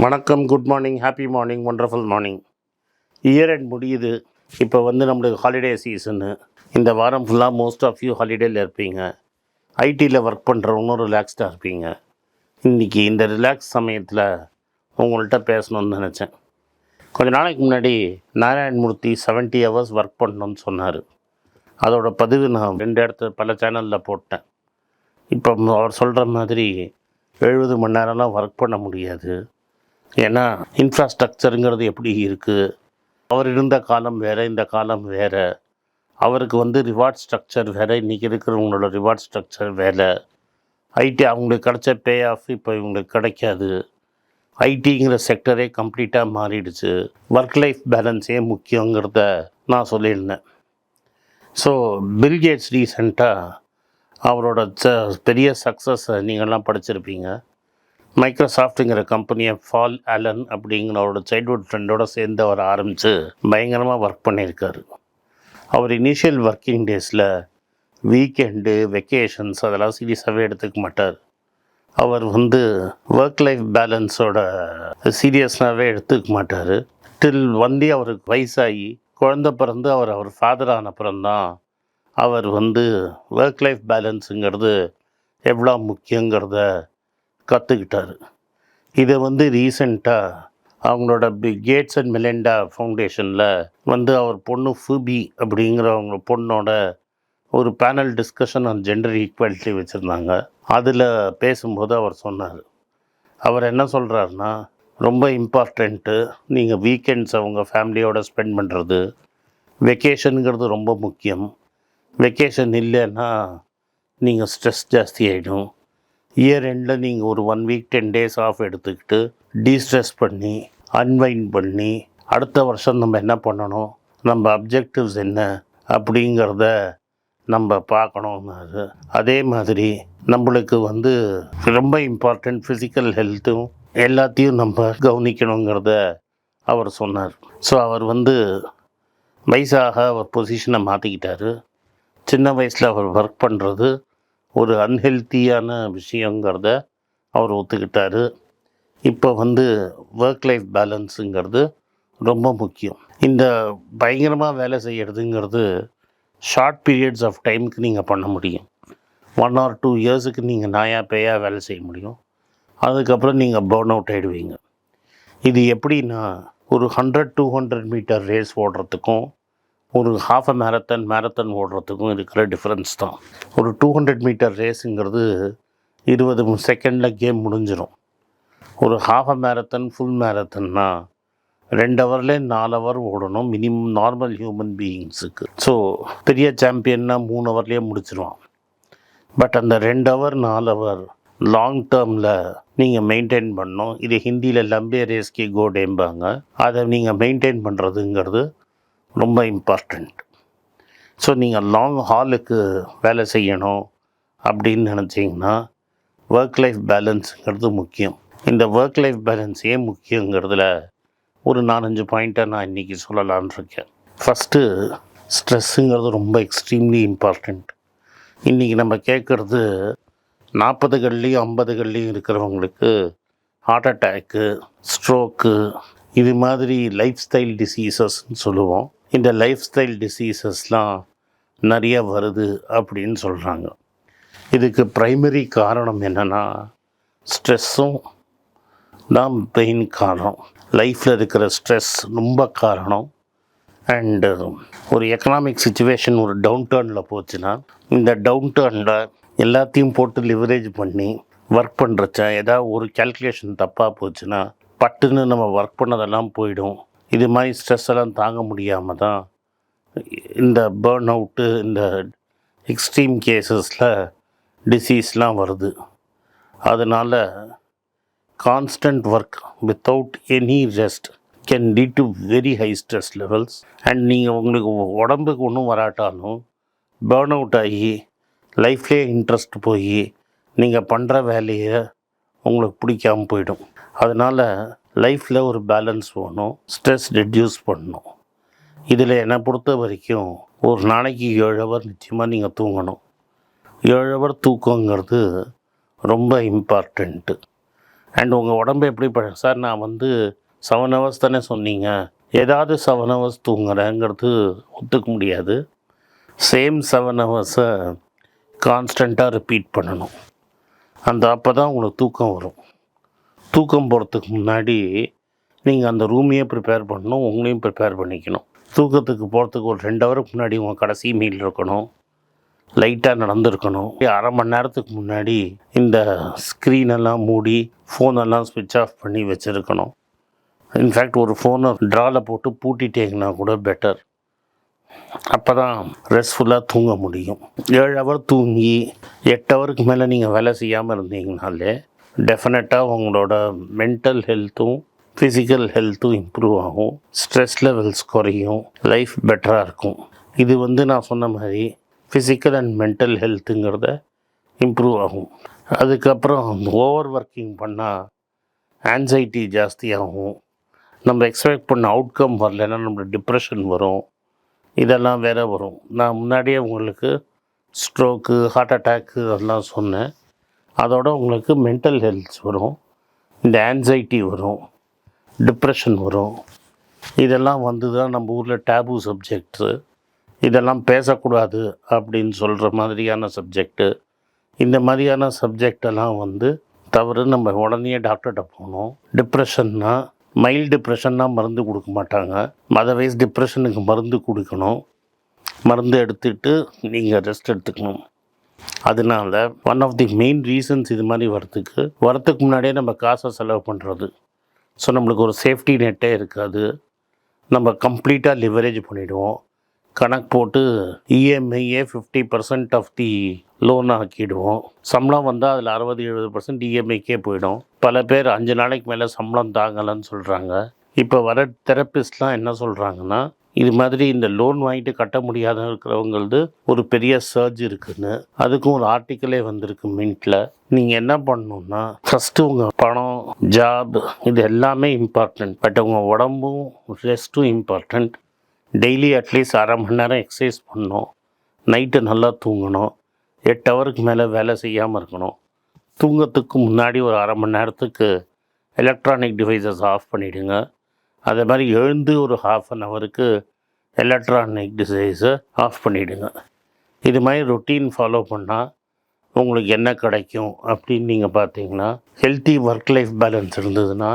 வணக்கம் good morning happy morning wonderful morning year end முடியுது. இப்போ வந்து நம்மளுக்கு ஹாலிடே சீசனு இந்த வாரம் ஃபுல்லாக மோஸ்ட் ஆஃப் யூ ஹாலிடேயில் இருப்பீங்க. ஐடியில் ஒர்க் பண்ணுறவங்களும் ரிலாக்ஸ்டாக இருப்பீங்க. இன்றைக்கி இந்த ரிலாக்ஸ் சமயத்தில் உங்கள்கிட்ட பேசணும்னு நினச்சேன். கொஞ்ச நாளைக்கு முன்னாடி நாராயணமூர்த்தி 70 ஹவர்ஸ் ஒர்க் பண்ணணும்னு சொன்னார். அதோடய பதிவு நான் ரெண்டு இடத்துல பல சேனலில் போட்டேன். இப்போ அவர் சொல்கிற மாதிரி எழுபது மணி நேரம்லாம் ஒர்க் பண்ண முடியாது. ஏன்னா இன்ஃப்ராஸ்ட்ரக்சருங்கிறது எப்படி இருக்குது அவர் இருந்த காலம் வேறு இந்த காலம் வேறு. அவருக்கு வந்து ரிவார்ட் ஸ்ட்ரக்சர் வேறு இன்றைக்கி இருக்கிறவங்களோட ரிவார்ட் ஸ்ட்ரக்சர் வேறு. ஐடி அவங்களுக்கு கிடைச்ச பே ஆஃப் இப்போ இவங்களுக்கு கிடைக்காது. ஐடிங்கிற செக்டரே கம்ப்ளீட்டாக மாறிடுச்சு. ஒர்க் லைஃப் பேலன்ஸே முக்கியங்கிறத நான் சொல்லியிருந்தேன். ஸோ பில்கேட்ஸ் ரீசெண்டாக அவரோட ச பெரிய சக்ஸஸை நீங்கள்லாம் படிச்சிருப்பீங்க. மைக்ரோசாஃப்ட்டுங்கிற கம்பெனியை ஃபால் அலன் அப்படிங்கிற அவரோட சைல்ட்ஹுட் ஃப்ரெண்டோட சேர்ந்து அவர் ஆரம்பித்து பயங்கரமாக ஒர்க் பண்ணியிருக்காரு. அவர் இனிஷியல் ஒர்க்கிங் டேஸில் வீக்கெண்டு வெக்கேஷன்ஸ் அதெல்லாம் சீரியஸாகவே எடுத்துக்க மாட்டார். அவர் வந்து ஒர்க் லைஃப் பேலன்ஸோட சீரியஸ்னாகவே எடுத்துக்க மாட்டார். டில் வந்து அவருக்கு வயசாகி குழந்த பிறந்து அவர் அவர் ஃபாதர் ஆன அப்புறம்தான் அவர் வந்து ஒர்க் லைஃப் பேலன்ஸுங்கிறது எவ்வளோ முக்கியங்கிறத கற்றுக்கிட்டாரு இதை வந்து ரீசண்டாக அவங்களோட பி கேட்ஸ் அண்ட் மெலெண்டா ஃபவுண்டேஷனில் வந்து அவர் பொண்ணு ஃபுபி அப்படிங்கிற அவங்க பொண்ணோட ஒரு panel discussion on gender equality வச்சுருந்தாங்க. அதில் பேசும்போது அவர் சொன்னார். அவர் என்ன சொல்கிறாருன்னா ரொம்ப இம்பார்ட்டண்ட்டு நீங்கள் வீக்கெண்ட்ஸ் அவங்க ஃபேமிலியோடு ஸ்பெண்ட் பண்ணுறது வெக்கேஷனுங்கிறது ரொம்ப முக்கியம். வெக்கேஷன் இல்லைன்னா நீங்கள் ஸ்ட்ரெஸ் ஜாஸ்தி ஆகிடும் இயர் எண்டில் நீங்கள் ஒரு one week ten days off எடுத்துக்கிட்டு டீஸ்ட்ரெஸ் பண்ணி அன்வைன் பண்ணி அடுத்த வருஷம் நம்ம என்ன பண்ணணும்? நம்ம அப்ஜெக்டிவ்ஸ் என்ன? அப்படிங்கிறத நம்ம பார்க்கணும்னாரு அதே மாதிரி நம்மளுக்கு வந்து ரொம்ப இம்பார்ட்டண்ட் ஃபிசிக்கல் ஹெல்த்தும் எல்லாத்தையும் நம்ம கவனிக்கணுங்கிறத அவர் சொன்னார். ஸோ அவர் வந்து வயசாக அவர் பொசிஷனை மாற்றிக்கிட்டார் சின்ன வயசில் அவர் ஒர்க் பண்ணுறது ஒரு அன்ஹெல்த்தியான விஷயங்கிறத அவர் ஒத்துக்கிட்டார். இப்போ வந்து ஒர்க் லைஃப் பேலன்ஸுங்கிறது ரொம்ப முக்கியம். இந்த பயங்கரமாக வேலை செய்கிறதுங்கிறது ஷார்ட் பீரியட்ஸ் ஆஃப் டைமுக்கு நீங்கள் பண்ண முடியும். ஒன் ஆர் டூ இயர்ஸுக்கு நீங்கள் நாயா பேயா வேலை செய்ய முடியும். அதுக்கப்புறம் நீங்கள் பேர்ன் அவுட் ஆகிடுவீங்க இது எப்படின்னா ஒரு hundred two hundred metre race ஓடுறதுக்கும் ஒரு ஹாஃப் அ மேரத்தான் மேரத்தான் ஓடுறதுக்கும் இருக்கிற டிஃப்ரென்ஸ் தான். ஒரு டூ ஹண்ட்ரட் மீட்டர் ரேஸுங்கிறது இருபது செகண்டில் கேம் முடிஞ்சிடும் ஒரு ஹாஃப் அ மேரத்தான் ஃபுல் மேரத்தன்னா ரெண்டு ஹவர்லேயே நாலு ஹவர் ஓடணும் மினிமம் நார்மல் ஹியூமன் பீயிங்ஸுக்கு ஸோ பெரிய சாம்பியன்னா மூணு ஹவர்லேயே முடிச்சிருவான். பட் அந்த ரெண்டு ஹவர் நாலு ஹவர் லாங் டேர்மில் நீங்கள் மெயின்டைன் பண்ணணும். இது ஹிந்தியில் லம்பே ரேஸ்கி கோடேம்பாங்க. அதை நீங்கள் மெயின்டைன் பண்ணுறதுங்கிறது ரொம்ப இம்பார்ட்டண்ட் ஸோ நீங்கள் லாங் ஹாலுக்கு வேலை செய்யணும் அப்படின்னு நினச்சிங்கன்னா ஒர்க் லைஃப் பேலன்ஸுங்கிறது முக்கியம். இந்த ஒர்க் லைஃப் பேலன்ஸ் ஏன் முக்கியங்கிறதுல ஒரு நாலஞ்சு பாயிண்ட்டை நான் இன்றைக்கி சொல்லலான்னு இருக்கேன். ஃபஸ்ட்டு ஸ்ட்ரெஸ்ஸுங்கிறது ரொம்ப எக்ஸ்ட்ரீம்லி இம்பார்ட்டண்ட் இன்றைக்கி நம்ம கேட்குறது நாற்பதுகள்லேயும் ஐம்பதுகள்லேயும் இருக்கிறவங்களுக்கு ஹார்ட் அட்டேக்கு ஸ்ட்ரோக்கு இது மாதிரி லைஃப் ஸ்டைல் டிசீசஸ்ன்னு சொல்லுவோம். இந்த லைஃப் ஸ்டைல் டிசீசஸ்லாம் நிறைய வருது அப்படின்னு சொல்கிறாங்க இதுக்கு ப்ரைமரி காரணம் என்னென்னா ஸ்ட்ரெஸ்ஸும் தான் பெயின் காரணம். லைஃப்பில் இருக்கிற ஸ்ட்ரெஸ் ரொம்ப காரணம். அண்டு ஒரு எக்கனாமிக் சுச்சுவேஷன் ஒரு டவுன் டேர்னில் போச்சுன்னா இந்த டவுன் டேர்னில் எல்லாத்தையும் போட்டு லிவரேஜ் பண்ணி ஒர்க் பண்ணுறச்ச ஏதாவது ஒரு கேல்குலேஷன் தப்பாக போச்சுன்னா பட்டுன்னு நம்ம ஒர்க் பண்ணதெல்லாம் போயிடும். இது மாதிரி ஸ்ட்ரெஸ் எல்லாம் தாங்க முடியாமல் தான் இந்த பேர்ன் அவுட்டு இந்த எக்ஸ்ட்ரீம் கேஸஸில் டிசீஸ்லாம் வருது. அதனால் constant work without any rest can lead to very high stress levels and நீங்கள் உங்களுக்கு உடம்புக்கு ஒன்றும் வராட்டாலும் பேர்ன் அவுட் ஆகி லைஃப்லேயே இன்ட்ரெஸ்ட் போய் நீங்கள் பண்ணுற வேலையை உங்களுக்கு பிடிக்காமல் போயிடும். அதனால் லைஃப்பில் ஒரு பேலன்ஸ் வேணும் ஸ்ட்ரெஸ் ரெடியூஸ் பண்ணணும் இதில் என்னை பொறுத்த வரைக்கும் ஒரு நாளைக்கு ஏழு ஹவர் நிச்சயமாக நீங்கள் தூங்கணும். ஏழு ஹவர் தூக்கங்கிறது ரொம்ப இம்பார்ட்டண்ட்டு அண்ட் உங்கள் உடம்பு எப்படி ப சார் நான் வந்து செவன் ஹவர்ஸ் தானே சொன்னீங்க. ஏதாவது செவன் ஹவர்ஸ் தூங்குறேங்கிறது ஒத்துக்க முடியாது. சேம் செவன் ஹவர்ஸை கான்ஸ்டண்ட்டாக ரிப்பீட் பண்ணணும். அந்த அப்போ தான் உங்களுக்கு தூக்கம் வரும். தூக்கம் போகிறதுக்கு முன்னாடி நீங்கள் அந்த ரூமையே ப்ரிப்பேர் பண்ணணும் உங்களையும் ப்ரிப்பேர் பண்ணிக்கணும். தூக்கத்துக்கு போகிறதுக்கு ஒரு ரெண்டு ஹவருக்கு முன்னாடி உங்கள் கடைசி மீல் இருக்கணும். லைட்டாக நடந்திருக்கணும். அரை மணி நேரத்துக்கு முன்னாடி இந்த ஸ்க்ரீனெல்லாம் மூடி ஃபோனெல்லாம் ஸ்விட்ச் ஆஃப் பண்ணி வச்சுருக்கணும். இன்ஃபேக்ட் ஒரு ஃபோனை ட்ராவில் போட்டு பூட்டிட்டீங்கன்னா கூட பெட்டர் அப்போ தான் ரெஸ்ட்ஃபுல்லாக தூங்க முடியும். ஏழு ஹவர் தூங்கி எட்டு ஹவருக்கு மேலே நீங்கள் வேலை செய்யாமல் இருந்தீங்கனாலே டெஃபினட்டாக உங்களோட மென்டல் ஹெல்த்தும் ஃபிசிக்கல் ஹெல்த்தும் இம்ப்ரூவ் ஆகும். ஸ்ட்ரெஸ் லெவல்ஸ் குறையும். லைஃப் பெட்டராக இருக்கும். இது வந்து நான் சொன்ன மாதிரி ஃபிசிக்கல் அண்ட் மென்டல் ஹெல்த்துங்கிறத இம்ப்ரூவ் ஆகும். அதுக்கப்புறம் ஓவர் ஒர்க்கிங் பண்ணால் ஆன்சைட்டி ஜாஸ்தியாகும். நம்ம எக்ஸ்பெக்ட் பண்ண அவுட்கம் வரலைன்னா நம்மளுக்கு டிப்ரெஷன் வரும். இதெல்லாம் வேறு வரும். நான் முன்னாடியே உங்களுக்கு ஸ்ட்ரோக்கு ஹார்ட் அட்டாக்கு அதெல்லாம் சொன்னேன். அதோட உங்களுக்கு மென்டல் ஹெல்த் வரும். இந்த ஆன்சைட்டி வரும். டிப்ரெஷன் வரும். இதெல்லாம் வந்து தான் நம்ம ஊரில் டேபு சப்ஜெக்ட்ஸு இதெல்லாம் பேசக்கூடாது அப்படின்னு சொல்கிற மாதிரியான சப்ஜெக்ட்டு இந்த மாதிரியான சப்ஜெக்டெல்லாம் வந்து தவறு. நம்ம உடனே டாக்டர்கிட்ட போகணும். டிப்ரெஷன்னா மைல்டு டிப்ரெஷன்னா மருந்து கொடுக்க மாட்டாங்க. அதர்வைஸ் டிப்ரெஷனுக்கு மருந்து கொடுக்கணும். மருந்து எடுத்துகிட்டு நீங்கள் ரெஸ்ட் எடுத்துக்கணும். அதனால one of the main reasons இது மாதிரி வரத்துக்கு வரத்துக்கு முன்னாடியே நம்ம காசை செலவு பண்ணுறது ஸோ நம்மளுக்கு ஒரு சேஃப்டி நெட்டே இருக்காது. நம்ம கம்ப்ளீட்டாக லிவரேஜ் பண்ணிவிடுவோம் கணக்கு போட்டு இஎம்ஐயே fifty percent of the loan ஆக்கிடுவோம். சம்பளம் வந்தால் அதில் அறுபது எழுபது பர்சன்ட் இஎம்ஐக்கே போயிடும். பல பேர் அஞ்சு நாளைக்கு மேலே சம்பளம் தாங்கலைன்னு சொல்கிறாங்க இப்போ வர தெரப்பிஸ்ட்லாம் என்ன சொல்கிறாங்கன்னா இது மாதிரி இந்த லோன் வாங்கிட்டு கட்ட முடியாத இருக்கிறவங்களது ஒரு பெரிய சர்ஜ் இருக்குன்னு. அதுக்கும் ஒரு ஆர்டிக்கலே வந்திருக்கு மின்ட்டில் நீங்கள் என்ன பண்ணணும்னா ஃபஸ்ட்டு உங்கள் பணம் ஜாப் இது எல்லாமே இம்பார்ட்டண்ட் பட் உங்கள் உடம்பும் ரெஸ்ட்டும் இம்பார்ட்டண்ட் டெய்லி அட்லீஸ்ட் அரை மணி நேரம் எக்ஸசைஸ் பண்ணணும். நைட்டு நல்லா தூங்கணும். எட்டு ஹவருக்கு மேலே வேலை செய்யாமல் இருக்கணும். தூங்கத்துக்கு முன்னாடி ஒரு அரை மணி நேரத்துக்கு எலக்ட்ரானிக் டிவைசஸ் ஆஃப் பண்ணிவிடுங்க அதே மாதிரி எழுந்து ஒரு ஹாஃப் அன் ஹவருக்கு எலக்ட்ரானிக் டிசைஸை ஆஃப் பண்ணிவிடுங்க இது மாதிரி ரொட்டீன் ஃபாலோ பண்ணால் உங்களுக்கு என்ன கிடைக்கும் அப்படின்னு நீங்கள் பார்த்தீங்கன்னா ஹெல்த்தி ஒர்க் லைஃப் பேலன்ஸ் இருந்ததுன்னா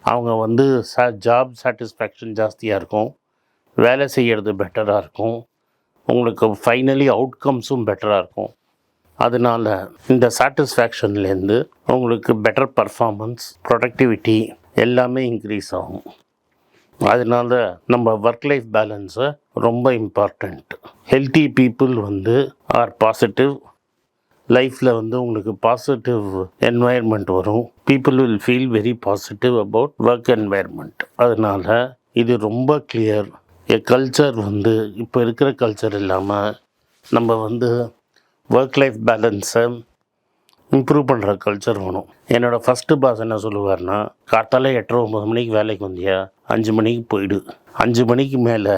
அவங்க வந்து சா ஜாப் சாட்டிஸ்ஃபேக்ஷன் ஜாஸ்தியாக இருக்கும். வேலை செய்கிறது பெட்டராக இருக்கும். உங்களுக்கு ஃபைனலி அவுட்கம்ஸும் பெட்டராக இருக்கும். அதனால இந்த சாட்டிஸ்ஃபேக்ஷன்லேருந்து உங்களுக்கு பெட்டர் பர்ஃபார்மன்ஸ் ப்ரொடக்டிவிட்டி எல்லாமே இன்க்ரீஸ் ஆகும். அதனால நம்ம ஒர்க் லைஃப் பேலன்ஸை ரொம்ப இம்பார்ட்டண்ட் ஹெல்த்தி பீப்புள் வந்து ஆர் பாசிட்டிவ் லைஃப்பில் வந்து உங்களுக்கு பாசிட்டிவ் என்வாயர்மெண்ட் வரும். People will feel very positive about work environment அதனால் இது ரொம்ப கிளியர் எ கல்ச்சர் வந்து இப்போ இருக்கிற கல்ச்சர் இல்லாமல் நம்ம வந்து ஒர்க் லைஃப் பேலன்ஸை இம்ப்ரூவ் பண்ணுற கல்ச்சர் வேணும். என்னோடய ஃபஸ்ட்டு பாஸ் என்ன சொல்லுவார்னா காத்தால எட்டரை ஒம்பது மணிக்கு வேலைக்கு வந்தியா? அஞ்சு மணிக்கு போயிடு. அஞ்சு மணிக்கு மேலே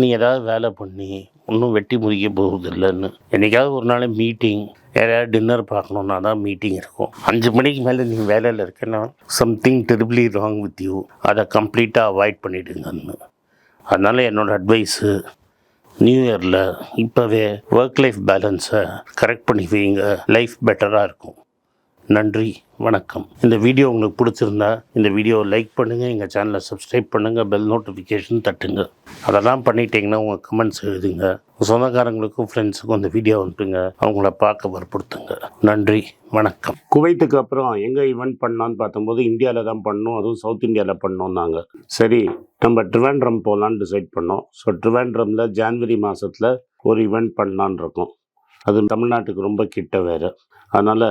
நீ ஏதாவது வேலை பண்ணி ஒன்றும் வெட்டி முடிக்க போகிறது இல்லைன்னு என்றைக்காவது ஒரு நாள் மீட்டிங் யாரையாவது டின்னர் பார்க்கணுன்னா தான் மீட்டிங் இருக்கும். அஞ்சு மணிக்கு மேலே நீ வேலையில் இருக்கேன்னா something terribly wrong with you அதை கம்ப்ளீட்டாக அவாய்ட் பண்ணிவிடுங்கன்னு அதனால் என்னோடய அட்வைஸு நியூ இயரில் இப்போவே ஒர்க் லைஃப் பேலன்ஸை கரெக்ட் பண்ணி வைங்க லைஃப் பெட்டராக இருக்கும். நன்றி வணக்கம். இந்த வீடியோ உங்களுக்கு பிடிச்சிருந்தா இந்த வீடியோவை லைக் பண்ணுங்கள் எங்கள் சேனலை சப்ஸ்கிரைப் பண்ணுங்கள் பெல் நோட்டிஃபிகேஷன் தட்டுங்க. அதெல்லாம் பண்ணிட்டீங்கன்னா உங்கள் கமெண்ட்ஸ் எழுதுங்க. உங்கள் சொந்தக்காரங்களுக்கும் ஃப்ரெண்ட்ஸுக்கும் இந்த வீடியோ அனுப்புங்க. அவங்கள பார்க்க வற்புறுத்துங்க. நன்றி வணக்கம். குவைத்துக்கு அப்புறம் எங்கே ஈவெண்ட் பண்ணலான்னு பார்த்தம்போது இந்தியாவில் தான் பண்ணோம். அதுவும் சவுத் இந்தியாவில் பண்ணோம் நாங்கள் சரி நம்ம ட்ரிவாண்ட்ரம் போகலான்னு டிசைட் பண்ணோம். ஸோ ட்ரிவாண்ட்ரமில் ஜான்வரி மாதத்தில் ஒரு ஈவெண்ட் பண்ணலான்னு இருக்கோம். அது தமிழ்நாட்டுக்கு ரொம்ப கிட்ட வேறு. அதனால்